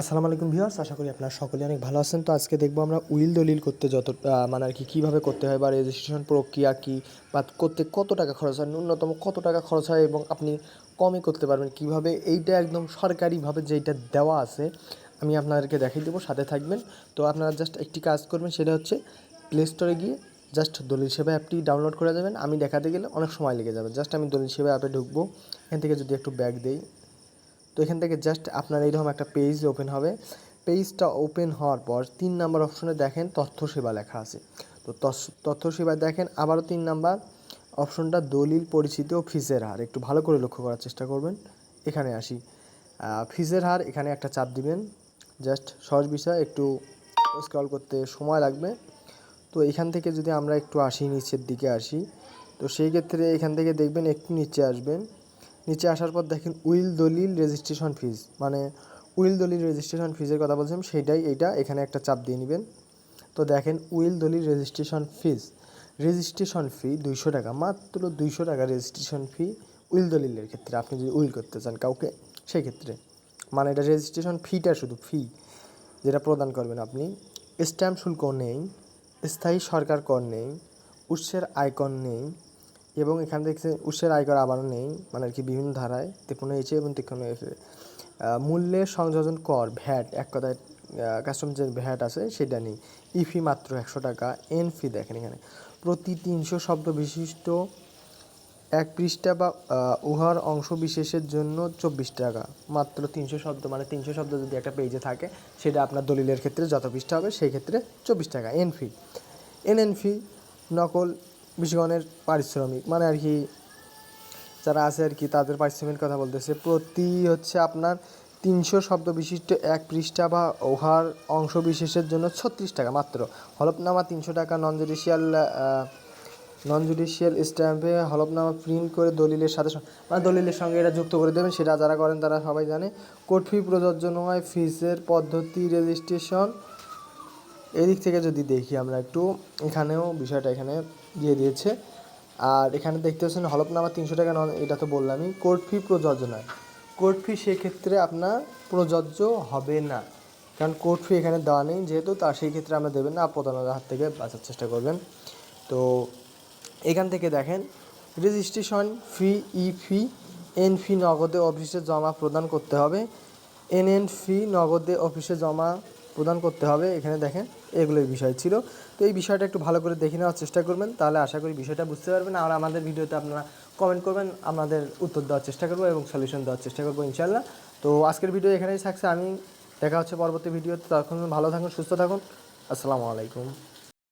আসসালামু আলাইকুম ভিউয়ার্স, আশা করি আপনারা সকলে অনেক ভালো আছেন। তো আজকে দেখব আমরা উইল দলিল করতে যত মানে আর কি কীভাবে করতে হয় বা রেজিস্ট্রেশন প্রক্রিয়া কী, বা করতে কত টাকা খরচ হয়, ন্যূনতম কত টাকা খরচ হয় এবং আপনি কমে করতে পারবেন কীভাবে, এইটা একদম সরকারিভাবে যেইটা দেওয়া আছে, আমি আপনাদেরকে দেখিয়ে দেবো, সাথে থাকবেন। তো আপনারা জাস্ট একটি কাজ করবেন, সেটা হচ্ছে প্লে স্টোরে গিয়ে জাস্ট দলিল সেবা অ্যাপটি ডাউনলোড করে যাবেন আমি দেখাতে গেলে অনেক সময় লেগে যাবে। জাস্ট আমি দলিল সেবা অ্যাপে ঢুকবো, এখান থেকে যদি একটু ব্যাগ দেই। তো এখান থেকে জাস্ট আপনার এইরকম একটা পেজ ওপেন হবে। পেজটা ওপেন হওয়ার পর তিন নাম্বার অপশনে দেখেন তথ্য সেবা লেখা আছে। তো তথ্য সেবায় দেখেন, আবারও তিন নাম্বার অপশনটা দলিল, পরিচিতি ও ফিজের হার। একটু ভালো করে লক্ষ্য করার চেষ্টা করবেন। এখানে আসি। ফিজের হার, এখানে একটা চাপ দিবেন। জাস্ট সহজ বিষয়, একটু স্ক্রল করতে সময় লাগবে। তো এখান থেকে যদি আমরা একটু আসি, নিচের দিকে আসি, তো সেই ক্ষেত্রে এখান থেকে দেখবেন একটু নিচে আসবেন। নিচে আসার পর দেখেন উইল দলিল রেজিস্ট্রেশন ফিজ। মানে উইল দলিল রেজিস্ট্রেশন ফিজের কথা বলছিলাম, সেইটাই এইটা এখানে একটা চাপ দিয়ে নেবেন। তো দেখেন উইল দলিল রেজিস্ট্রেশন ফিজ। রেজিস্ট্রেশন ফি দুইশো টাকা, মাত্র দুইশো টাকা রেজিস্ট্রেশন ফি উইল দলিলের ক্ষেত্রে, আপনি যদি উইল করতে চান কাউকে সেই ক্ষেত্রে মানে এটা রেজিস্ট্রেশন ফিটা শুধু ফি যেটা প্রদান করবেন আপনি। স্ট্যাম্প শুল্ক নেই, স্থায়ী সরকার কর নেই, উৎসের আয়কর নেই এবং এখানে দেখছে উৎসের আয়কর আবারও নেই মানে আর কি বিভিন্ন ধারায় তেপন্ন এইচে এবং তেপন্ন এফে মূল্যের সংযোজন কর, ভ্যাট, এক কথায় কাস্টম যে ভ্যাট আছে সেটা নেই। ইফি মাত্র একশো টাকা, এন ফি দেখেন এখানে। প্রতি তিনশো শব্দ বিশিষ্ট এক পৃষ্ঠা বা উহার অংশ বিশেষের জন্য চব্বিশ টাকা। মাত্র তিনশো শব্দ মানে তিনশো শব্দ যদি একটা পেজে থাকে, সেটা আপনার দলিলের ক্ষেত্রে যত পৃষ্ঠা হবে, সেই ক্ষেত্রে চব্বিশ টাকা, N fee. N N fee, নকল বিষয়গণের পারিশ্রমিক। মানে আর কি যারা আছে আর কি, তাদের পারিশ্রমিকের কথা বলতেছে। প্রতি হচ্ছে আপনার তিনশো শব্দ বিশিষ্ট এক পৃষ্ঠা বা ওহার অংশ বিশেষের জন্য ছত্রিশ টাকা মাত্র। হলফনামা তিনশো টাকা নন জুডিশিয়াল নন জুডিশিয়াল স্ট্যাম্পে হলফনামা প্রিন্ট করে দলিলের সাথে মানে দলিলের সঙ্গে এটা যুক্ত করে দেবেন, সেটা যারা করেন তারা সবাই জানে। কোর্ট ফি প্রযোজ্য নয়, ফিসের পদ্ধতি রেজিস্ট্রেশন এদিক থেকে যদি দেখি আমরা একটু, এখানেও বিষয়টা এখানে দিয়ে দিয়েছে। আর এখানে দেখতে পাচ্ছেন হলফনামা তিনশো টাকা নন এটা তো বললামই কোর্ট ফি প্রযোজ্য নয়। কোর্ট ফি সেক্ষেত্রে আপনার প্রযোজ্য হবে না। কারণ কোর্ট ফি এখানে দেওয়া নেই, যেহেতু তার সেই ক্ষেত্রে আমরা দেবেন না প্রতারণার হাত থেকে বাঁচার চেষ্টা করবেন। তো এখান থেকে দেখেন রেজিস্ট্রেশন ফি ই ফি এন ফি নগদে অফিসে জমা প্রদান করতে হবে। এন এন ফি নগদে অফিসে জমা প্রদান করতে হবে। এখানে দেখেন, এগুলোই বিষয় ছিল। তো এই বিষয়টা একটু ভালো করে দেখে নেওয়ার চেষ্টা করবেন, তাহলে আশা করি বিষয়টা বুঝতে পারবেন। আর আমাদের ভিডিওতে আপনারা কমেন্ট করবেন, আমাদের উত্তর দেওয়ার চেষ্টা করব এবং সলিউশন দেওয়ার চেষ্টা করব ইনশাল্লাহ তো আজকের ভিডিও এখানেই থাকছে। আমি দেখা হচ্ছে পরবর্তী ভিডিওতে তখন ভালো থাকুন, সুস্থ থাকুন। আসসালামু আলাইকুম।